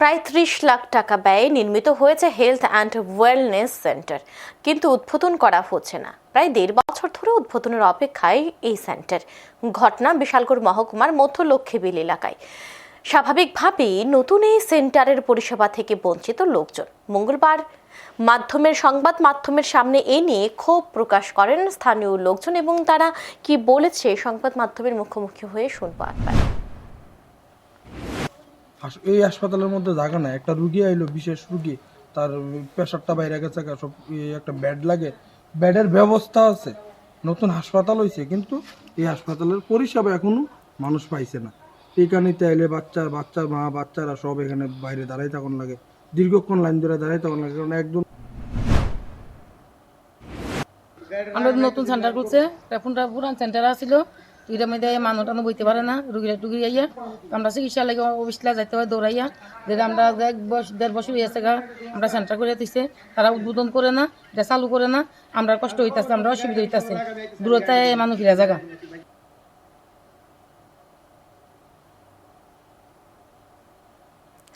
প্রায় ত্রিশ লাখ টাকা ব্যয়ে নির্মিত হয়েছে হেলথ অ্যান্ড ওয়েলনেস সেন্টার। কিন্তু উদ্বোধন করা হচ্ছে না। প্রায় দেড় বছর ধরে উদ্বোধনের অপেক্ষায় এই সেন্টার। ঘটনা বিশালগড় মহকুমার মধ্য লক্ষ্মীবিল এলাকায়। স্বাভাবিকভাবেই নতুন এই সেন্টারের পরিষেবা থেকে বঞ্চিত লোকজন। মঙ্গলবার মাধ্যমের সংবাদ মাধ্যমের সামনে এ নিয়ে ক্ষোভ প্রকাশ করেন স্থানীয় লোকজন এবং তারা কি বলেছে সংবাদ মাধ্যমের মুখোমুখি হয়ে শুনব হাস- এই হাসপাতালের মধ্যে জায়গা নাই। একটা রুগী আইলো, বিশেষ রুগী, তার প্রেশারটা বাইরে গেছে সব একটা বেড লাগে। বেডের ব্যবস্থা আছে, নতুন হাসপাতাল হয়েছে কিন্তু এই হাসপাতালের পরিষেবা এখনও মানুষ পাইছে না। টিকা নিতে আইলে বাচ্চা বাচ্চা, মা, বাচ্চারা সব এখানে বাইরে দাঁড়াই তখন লাগে। দীর্ঘক্ষণ লাইন ধরে দাঁড়াই তখন লাগে, কারণ একদম আমরা নতুন সেন্টার করছে পুরান সেন্টার আছিল। দুইটার মধ্যে মানুষ টানো বইতে পারে না, রুগীরা টুগি আইয়া আমরা চিকিৎসা লাগে অফিসলা যাইতে হয়, দৌড়াইয়া। যেটা আমরা এক বছর দেড় বছর হয়েছে গা, আমরা সেন্টার করে দিছে। তারা উদ্বোধন করে না, এটা চালু করে না, আমরা কষ্ট হইতাছে, আমরা অসুবিধা হইতাছে। মানুষ ফিরা জায়গা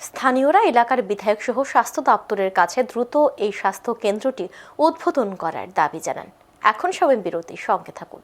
স্থানীয়রা এলাকার বিধায়ক সহ স্বাস্থ্য দপ্তরের কাছে দ্রুত এই স্বাস্থ্য কেন্দ্রটি উদ্বোধন করার দাবি জানান। এখন সবাই বিরতি সঙ্গে থাকুন।